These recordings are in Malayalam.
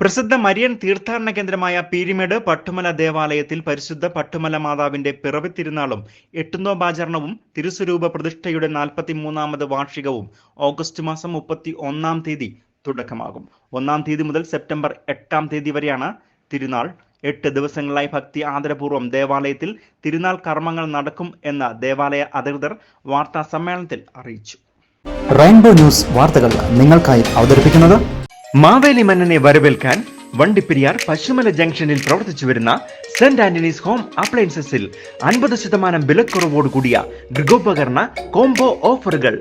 പ്രസിദ്ധ മരിയൻ തീർത്ഥാടന കേന്ദ്രമായ പീരിമേട് പട്ടുമല ദേവാലയത്തിൽ പരിശുദ്ധ പട്ടുമല മാതാവിന്റെ പിറവി തിരുനാളും എട്ടുന്നോപാചരണവും തിരുസ്വരൂപ പ്രതിഷ്ഠയുടെ നാൽപ്പത്തി മൂന്നാമത് വാർഷികവും ഓഗസ്റ്റ് മാസം മുപ്പത്തി ഒന്നാം തീയതി തുടക്കമാകും. ഒന്നാം തീയതി മുതൽ സെപ്റ്റംബർ എട്ടാം തീയതി വരെയാണ് തിരുനാൾ. എട്ട് ദിവസങ്ങളായി ഭക്തി ആദരപൂർവം ദേവാലയത്തിൽ തിരുനാൾ കർമ്മങ്ങൾ നടക്കും എന്ന് ദേവാലയ അധികൃതർ വാർത്താ സമ്മേളനത്തിൽ അറിയിച്ചു. റെയിൻബോ ന്യൂസ് വാർത്തകൾ നിങ്ങൾക്കായി അവതരിപ്പിക്കുന്നത് മാവേലി മന്നനെ വരവേൽക്കാൻ വണ്ടിപ്പെരിയാർ പശുമല ജംഗ്ഷനിൽ പ്രവർത്തിച്ചു വരുന്ന സെന്റ് ആന്റണീസ് ഹോം അപ്ലയൻസസിൽ അൻപത് ശതമാനം വിലക്കുറവോട് കൂടിയ ഗൃഹോപകരണ കോംബോ ഓഫറുകൾ.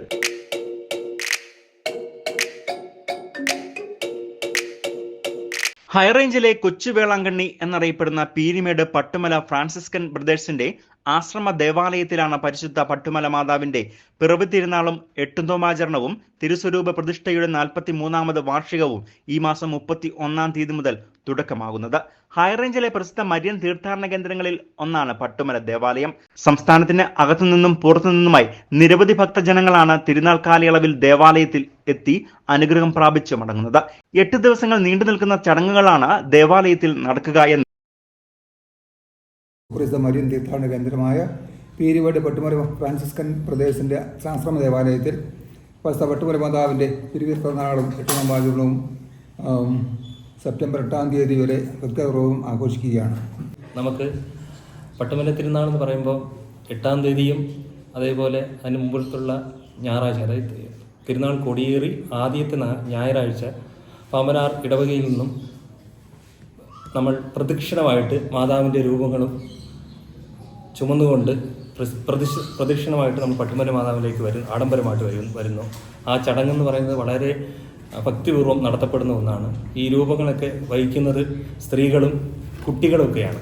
ഹൈറേഞ്ചിലെ കൊച്ചുവേളാങ്കണ്ണി എന്നറിയപ്പെടുന്ന പീരിമേട് പട്ടുമല ഫ്രാൻസിസ്കൻ ബ്രദേഴ്സിന്റെ ആശ്രമ ദേവാലയത്തിലാണ് പരിശുദ്ധ പട്ടുമല മാതാവിന്റെ പിറവി തിരുനാളും എട്ടുന്തോമാചരണവും തിരുസ്വരൂപ പ്രതിഷ്ഠയുടെ നാൽപ്പത്തി മൂന്നാമത് വാർഷികവും ഈ മാസം മുപ്പത്തി ഒന്നാം തീയതി മുതൽ തുടക്കമാകുന്നത്. ഹൈറേഞ്ചിലെ പ്രസിദ്ധ മരിയൻ തീർത്ഥാടന കേന്ദ്രങ്ങളിൽ ഒന്നാണ് പട്ടുമല ദേവാലയം. സംസ്ഥാനത്തിന് അകത്തുനിന്നും പുറത്തുനിന്നുമായി നിരവധി ഭക്തജനങ്ങളാണ് തിരുനാൾ കാലയളവിൽ ദേവാലയത്തിൽ എത്തി അനുഗ്രഹം പ്രാപിച്ചു മടങ്ങുന്നത്. എട്ട് ദിവസങ്ങൾ നീണ്ടു നിൽക്കുന്ന ചടങ്ങുകളാണ് ദേവാലയത്തിൽ നടക്കുക എന്ന് പ്രസിദ്ധ മരിയൻ തീർത്ഥാടന കേന്ദ്രമായ പീരുവേട് പട്ടുമല ഫ്രാൻസിസ്കൻ പ്രദേശത്തിന്റെ ശാസ്ത്രമ ദേവാലയത്തിൽ പ്രസിദ്ധ പട്ടുമല മാതാവിന്റെ തിരുവീർത്തനാളും എട്ടാം വാചകവും സെപ്റ്റംബർ എട്ടാം തീയതി വരെ ഭക്തപൂർവം ആഘോഷിക്കുകയാണ്. നമുക്ക് പട്ടുമല തിരുനാൾ എന്ന് പറയുമ്പോൾ എട്ടാം തീയതിയും അതേപോലെ അതിന് മുമ്പത്തുള്ള ഞായറാഴ്ച അതായത് തിരുനാൾ കൊടിയേറി ആദ്യത്തെ ഞായറാഴ്ച പാമ്പനാർ ഇടവകയിൽ നിന്നും നമ്മൾ പ്രദക്ഷിണമായിട്ട് മാതാവിന്റെ രൂപങ്ങളും ചുമന്നുകൊണ്ട് പ്രസ്- പ്രദക്ഷിണമായിട്ട് നമ്മൾ പട്ടിമല മാതാവിലേക്ക് വരും ആഡംബരമായിട്ട് വരും വരുന്നു. ആ ചടങ്ങെന്ന് പറയുന്നത് വളരെ ഭക്തിപൂർവം നടത്തപ്പെടുന്ന ഒന്നാണ്. ഈ രൂപങ്ങളൊക്കെ വഹിക്കുന്നത് സ്ത്രീകളും കുട്ടികളുമൊക്കെയാണ്.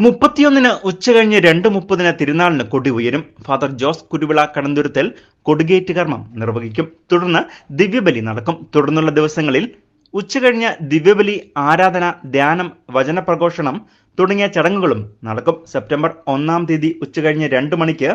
മുപ്പത്തിയൊന്നിന് ഉച്ചകഴിഞ്ഞ് രണ്ട് മുപ്പതിന് തിരുനാളിന് കൊടി ഉയരും. ഫാദർ ജോസ് കുരുവിള കടന്തുരുത്തൽ കൊടികേറ്റ് കർമ്മം നിർവഹിക്കും. തുടർന്ന് ദിവ്യബലി നടക്കും. തുടർന്നുള്ള ദിവസങ്ങളിൽ ഉച്ചകഴിഞ്ഞ് ദിവ്യബലി ആരാധന ധ്യാനം വചനപ്രഘോഷണം തുടങ്ങിയ ചടങ്ങുകളും നടക്കും. സെപ്റ്റംബർ ഒന്നാം തീയതി ഉച്ചകഴിഞ്ഞ് രണ്ട് മണിക്ക്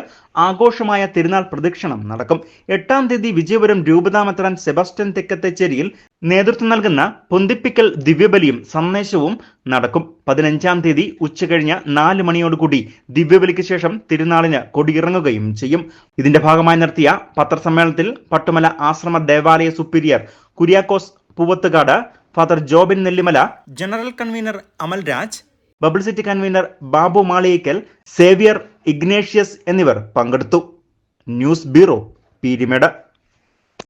ആഘോഷമായ തിരുനാൾ പ്രദക്ഷിണം നടക്കും. എട്ടാം തീയതി വിജയപുരം രൂപതാമെത്രാൻ സെബാസ്റ്റ്യൻ തെക്കത്തേച്ചേരിയിൽ നേതൃത്വം നൽകുന്ന പൊന്തിപ്പിക്കൽ ദിവ്യബലിയും സന്ദേശവും നടക്കും. പതിനഞ്ചാം തീയതി ഉച്ചകഴിഞ്ഞ് നാല് മണിയോടുകൂടി ദിവ്യബലിക്ക് ശേഷം തിരുനാളിന് കൊടിയിറങ്ങുകയും ചെയ്യും. ഇതിന്റെ ഭാഗമായി നടത്തിയ പത്രസമ്മേളനത്തിൽ പട്ടുമല ആശ്രമ ദേവാലയ superior Kuriakose Poovathukad father Jobin Nellimala general convener Amalraj publicity convener Babu Maliyekkal Xavier Ignatius എന്നിവർ പങ്കെടുത്തു. News bureau Peermade.